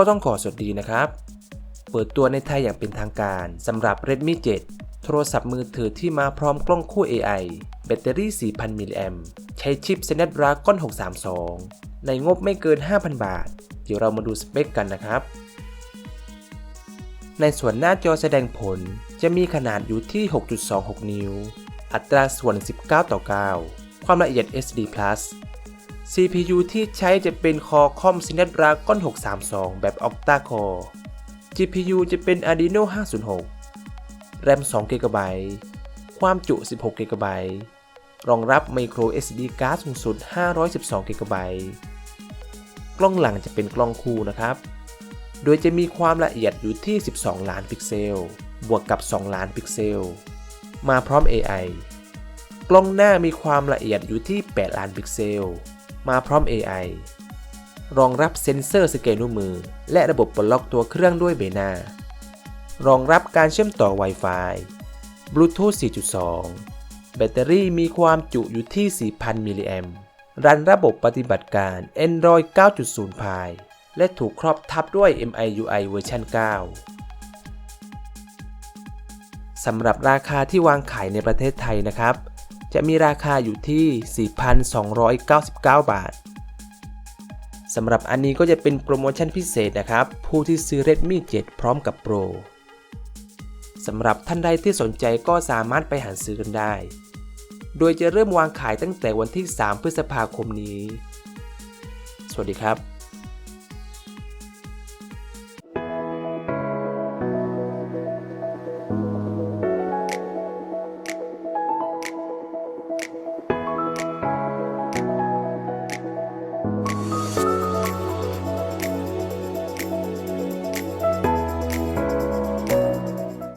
ก็ต้องขอสวัสดีนะครับ เปิดตัวในไทยอย่างเป็นทางการสำหรับ Redmi 7 โทรศัพท์มือถือที่มาพร้อมกล้องคู่ AI แบตเตอรี่ 4,000 มิลลิแอมใช้ชิป Snapdragon 632 ในงบไม่เกิน 5,000 บาท เดี๋ยวเรามาดูสเปคกันนะครับ ในส่วนหน้าจอแสดงผลจะมีขนาดอยู่ที่ 6.26 นิ้ว อัตราส่วน 19 ต่อ 9 ความละเอียด SD CPU ที่ใช้จะเป็น Qualcomm Snapdragon 632 แบบ Octa Core GPU จะเป็น Adreno 506 RAM 2 GB ความจุ 16 GB รองรับ Micro SD card สูงสุด 512 GB กล้องหลังจะเป็นกล้องคู่นะครับ โดยจะมีความละเอียดอยู่ที่ 12 ล้านพิกเซล บวกกับ 2 ล้านพิกเซล มาพร้อม AI กล้องหน้ามีความละเอียดอยู่ที่ 8 ล้านพิกเซล มาพร้อม AI รองรับเซ็นเซอร์สแกนนิ้วมือ และระบบปลดล็อกตัวเครื่องด้วยเบนา รองรับการเชื่อมต่อ Wi-Fi Bluetooth 4.2 แบตเตอรี่มีความจุอยู่ที่ 4,000 มิลลิแอมรันระบบปฏิบัติการ Android 9.0 Pie และถูกครอบทับด้วย MIUI เวอร์ชัน9 สำหรับราคาที่วางขายในประเทศไทยนะครับ จะมีราคาอยู่ที่ 4,299 บาทสำหรับอันนี้ก็จะเป็นโปรโมชั่นพิเศษนะครับ ผู้ที่ซื้อ Redmi 7 พร้อมกับ Pro สำหรับท่านใดที่สนใจก็สามารถไปหาซื้อกันได้ โดยจะเริ่มวางขายตั้งแต่วันที่ 3 พฤษภาคมนี้ สวัสดีครับ